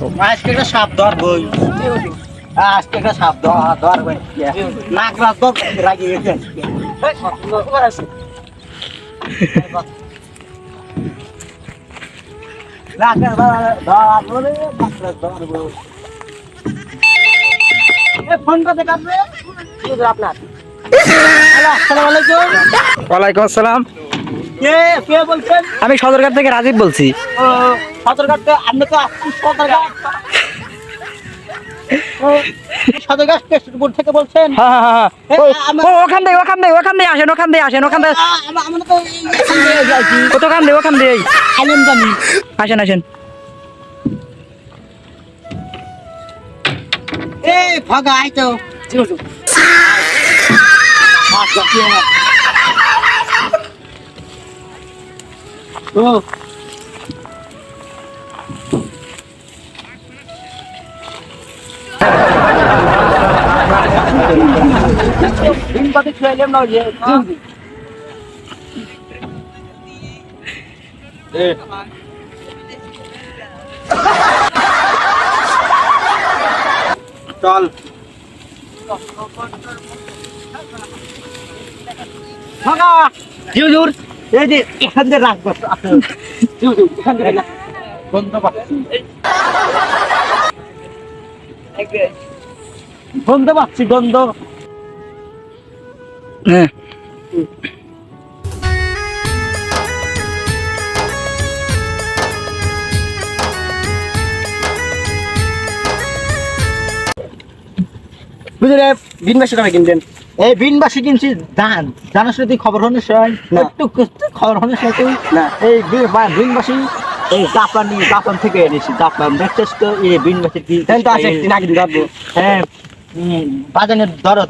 কও আজকে একটা সাপ ধরবই আজকে একটা সাপ ধর ধরবই নাক রাত ধর রাগি গেছে। নাক রাত ধরবো নাক রাত ধরবো এ ফোন করতে কাটবে আপনার। হ্যালো আসসালামু আলাইকুম। ওয়ালাইকুম আসসালাম। কে কে বলছেন? আমি সদরঘাট থেকে রাজীব বলছি। সদরঘাট তো আপনি তো আসছেন সদরঘাট। সদরঘাট থেকে বলছেন? হ্যাঁ হ্যাঁ হ্যাঁ ওখান দিয়ে ওখান দিয়ে ওখান দিয়ে আসেন ওখান দিয়ে আসেন ওখান দিয়ে। আ, আমরা তো ওখান দিয়ে ওখান দিয়ে। আসেন আসেন এ, ফাঁকা, আয় তো। আচ্ছা, ও, পাতি খাইলাম না যে। চল ফাঁকা জি হুজুর এই যে এখান রাখব এখান রাখ। পাচ্ছি গন্ধ পাচ্ছি গন্ধ হ্যাঁ। বুঝলে বিনবাসী টাকা কিনবেন। এই বিনবাসী কিনছি ধান জানার সাথে খবর হলে সবাই একটু খবর হলে সবাই তুই? না। এই বি- বা- বিন মাসি এই। জাপানি জাপান থেকে এনেছি জাপান দেখছিস তো এই বিন কি তো আছে একদিন আগে হ্যাঁ বাজানের দাঁড়াও